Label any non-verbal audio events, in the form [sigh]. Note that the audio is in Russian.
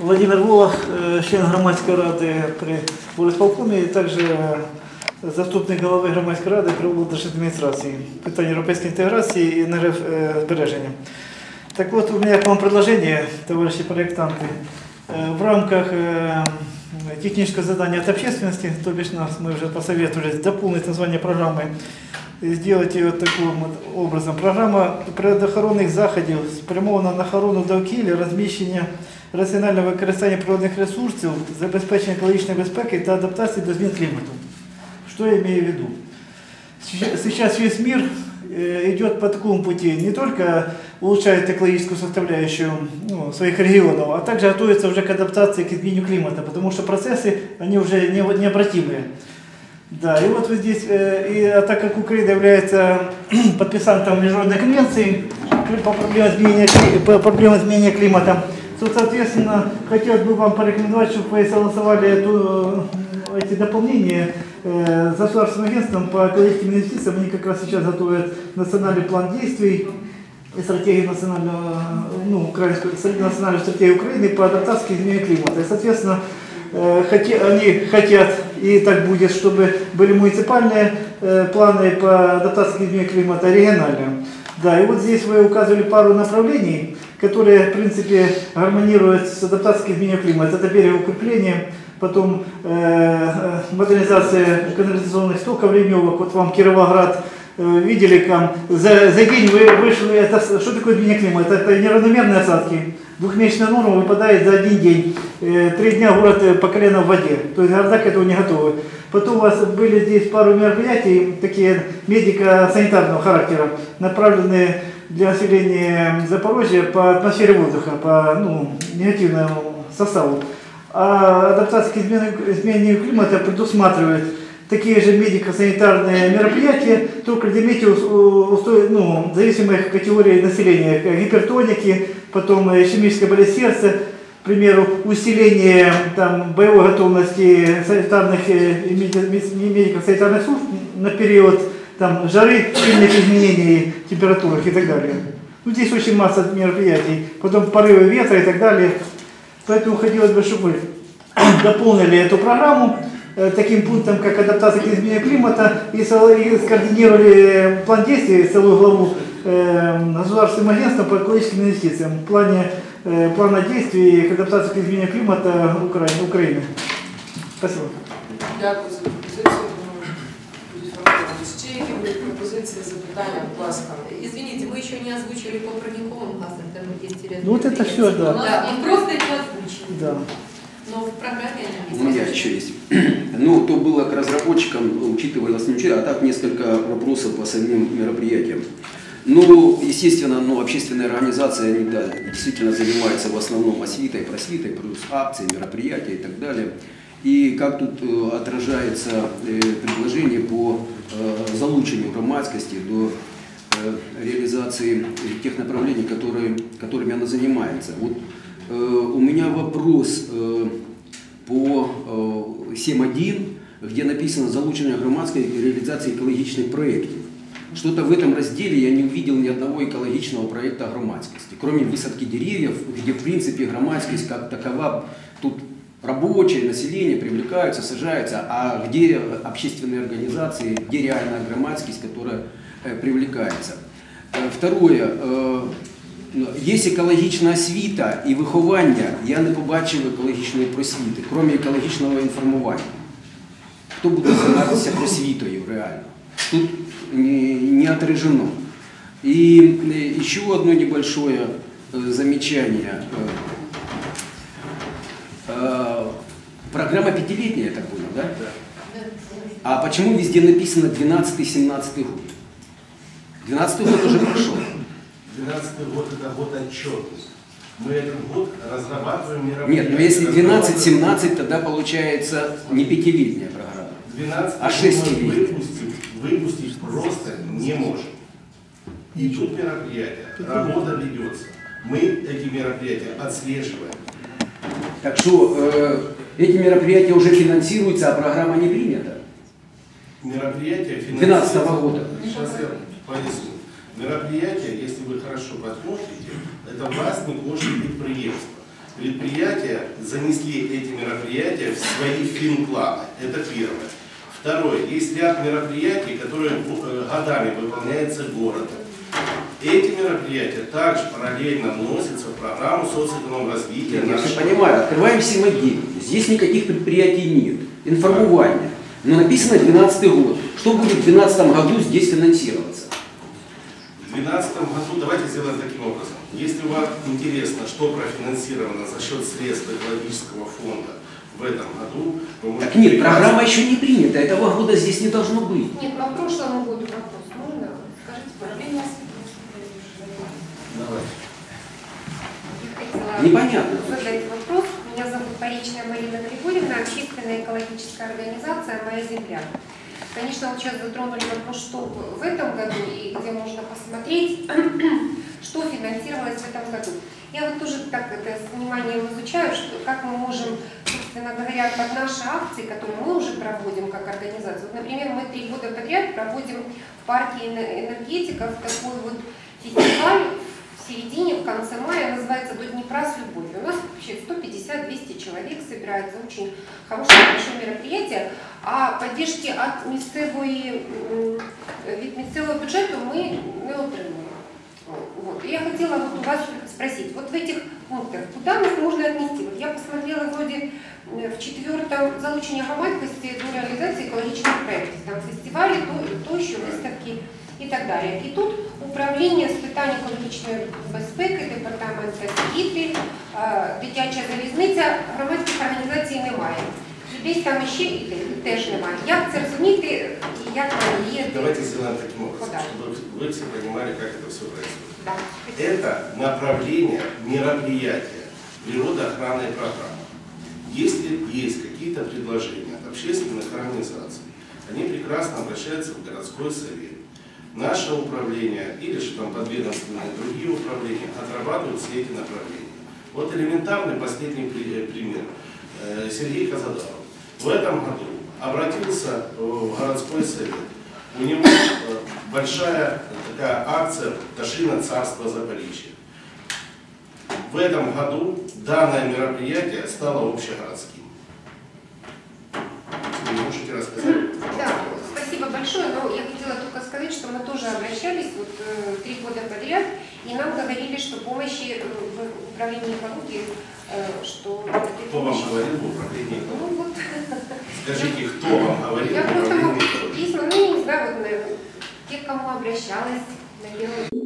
Владимир Волох, е, член громадської ради при волисполкомі, і також е, заступник голови громадської ради при облдержадміністрації питань європейської інтеграції і енергозбереження. Так от, у меня к вам предложение, товарищи проектанты. Э, В рамках э, технического задания от общественности, то бишь нас, мы уже посоветовали дополнить название программы, и сделать ее таким от образом. Програма природоохоронних заходів спрямована на охорону довкілля, розміщення раціонального використання природних ресурсів, забезпечення екологічної безпеки та адаптації до змін клімату. Что я имею в виду? Сейчас- Сейчас весь мир э, идет по такому пути, не только улучшает экологическую составляющую ну, своих регионов, а также готовится уже к адаптации к изменению климата, потому что процессы, они уже не- необратимые. Да, и вот вы здесь, э, и, а так как Украина является [clears throat] подписантом Международной конвенции по проблемам изменения, кли- по проблемам изменения климата, то, соответственно, хотелось бы вам порекомендовать, чтобы вы согласовали эту, э, эти дополнения э, с государственным агентством по экологическим инвестициям. Они как раз сейчас готовят национальный план действий и стратегию национального, ну, украинскую, национальную стратегию Украины по адаптации к изменению климата. И, соответственно, Э, хоте- они хотят, и так будет, чтобы были муниципальные планы по адаптации к изменению климата, региональные. Да, и вот здесь вы указывали пару направлений, которые, в принципе, гармонируют с адаптацией к изменению климата. Это берегоукрепление, потом э, модернизация канализационных стоков ливневок. Вот вам Кировоград э, видели, там за, за день вы вышли, это что такое изменение климата? Это неравномерные осадки. Двухмесячная норма выпадает за один день. Э, Три дня город э, по колено в воде. То есть города к этому не готовы. Потом у вас были здесь пару мероприятий, такие медико-санитарного характера, направленные для населения Запорожья по атмосфере воздуха, по ну, негативному составу. А адаптация к изменению, климата предусматривает такие же медико-санитарные мероприятия, только для метеоусто- ну, зависимых категорий населения, как гипертоники, потом ишемическая болезнь сердца, к примеру, усиление там, боевой готовности санитарных э, медико-санитарных служб на период там, жары, сильных изменений температурах и так далее. Ну, здесь очень масса мероприятий. Потом порывы ветра и так далее. Поэтому хотелось бы, чтобы вы [clears throat] дополнили эту программу э, таким пунктом, как адаптация к изменению климата, и, скоординировали план действий, целую главу э, государственным агентством по экологическим инвестициям в плане э, плана действий к адаптации к изменению климата. Украины. Спасибо. Дякую за пропозицію. Думаю, будуть враховані. Ще які будуть пропозиції, запитання, будь ласка. Извините, мы еще не озвучили по парниковым газам, там есть ряд Ну, вот это мероприятий. всё, да. Да, и просто их озвучили. Да. Но в программе они У меня еще есть. [clears throat] Ну, то было к разработчикам, учитывалось, не учитывалось, а так несколько вопросов по самим мероприятиям. Ну, естественно, ну, общественные организации, они да, действительно занимаются в основном освитой, просвитой, плюс акции, мероприятия и так далее. И как тут э, отражается э, предложение по э, залучению громадскости до э, реализации тех направлений, которые, которыми она занимается. Вот э, у меня вопрос э, по э, 7.1, где написано «Залучение громадской реализации экологичных проектов». Что-то в этом разделе я не увидел ни одного экологичного проекта громадскости, кроме высадки деревьев, где в принципе громадскость как такова, тут рабочее население привлекаются, сажаются, а где общественные организации, где реальная громадскость, которая э, привлекается. Е, Второе, е, ну, є екологічна освіта і виховання, я не побачив екологічної просвіти, крім екологічного інформування. Хто буде займатися просвітою реально? Тут не, не отражено. И э, еще одно небольшое э, замечание. Программа пятилетняя, я так понял, да? А почему везде написано 12-17 год? 12 год уже прошел. 12 год это год отчета. Мы этот год разрабатываем мероприятия. Нет, но если разрабатываем- 12-17, тогда получается не пятилетняя программа. 12 А мы шестилетний? выпустить, выпустить просто не можем. Идут мероприятия, работа ведется. Мы эти мероприятия отслеживаем. Так что э, эти мероприятия уже финансируются, а программа не принята. Мероприятия 12 года. Сейчас я поясню. Мероприятия, если вы хорошо посмотрите, это власне кошти підприємства. Предприятия занесли эти мероприятия в свои финпланы. Это первое. Второе. Есть ряд мероприятий, которые э, годами выполняются городом. Эти мероприятия также параллельно вносятся в программу социоэкономического развития Я все нашего понимаю, открываем симодей. Здесь никаких предприятий нет. Информирование. Но написано 12 год. Что будет в 2012 году здесь финансироваться? В 2012 году давайте сделаем таким образом. Если вам интересно, что профинансировано за счет средств экологического фонда в этом году, вы можете... Так нет, программа еще не принята. Этого года здесь не должно быть. Нет, по прошлому году вопрос. Можно? Скажите, Управление Давайте. Непонятно. задать вопрос. Меня зовут Поречная Марина Григорьевна, общественная экологическая организация «Моя земля». Конечно, вот сейчас затронули вопрос, что в этом году и где можно посмотреть, [clears throat] что финансировалось в этом году. Я вот тоже так это с вниманием изучаю, что, как мы можем, собственно говоря, под наши акции, которые мы уже проводим как организация. Вот, например, мы три года подряд проводим в парке эне- энергетиков такой вот фестиваль середине, в конце мая, называется «До Днепра с любовью». У нас вообще 150-200 человек собирается, очень хорошее большое мероприятие. А поддержки от місцевої, м, від місцевого бюджету ми не отримуємо. Вот. И я хотела вот у вас спросить, вот в этих пунктах, куда нас можно отнести? Вот я посмотрела вроде э, в четвертом залучення громадськості до реалізації екологічних проєктів, там фестивалі, то, тощо, виставки і так далі. І тут управління з питань екологічної безпеки, департамент освіти, е, дитяча залізниця, громадських організацій немає. І десь там ще і те- теж немає. Як це розуміти і як нам діяти? Давайте сделаем таким образом, Куда? чтобы вы все понимали, как это все происходит. Да. Это направление мероприятия природоохранной программы. Если есть какие-то предложения от общественных организаций, они прекрасно обращаются в городской совет. Наше управление или же там подведомственные другие управления отрабатывают все эти направления. Вот элементарный последний э, пример. Э, Сергей Казадоров в этом году обратился э, в городской совет. У него большая такая акция «Ташина царства Запорожья». В этом году данное мероприятие стало общегородским. Вы можете рассказать? Да, спасибо большое, но я только сказать, что мы тоже обращались вот э, три года подряд, и нам говорили, что помощи э, в управлении экологии, э, что Кто вам говорил в управлении Ну экологии? вот, Скажите, кто вам говорил я в управлении экологии? письма, ну я не знаю, вот, те, к кому обращалась, наверное.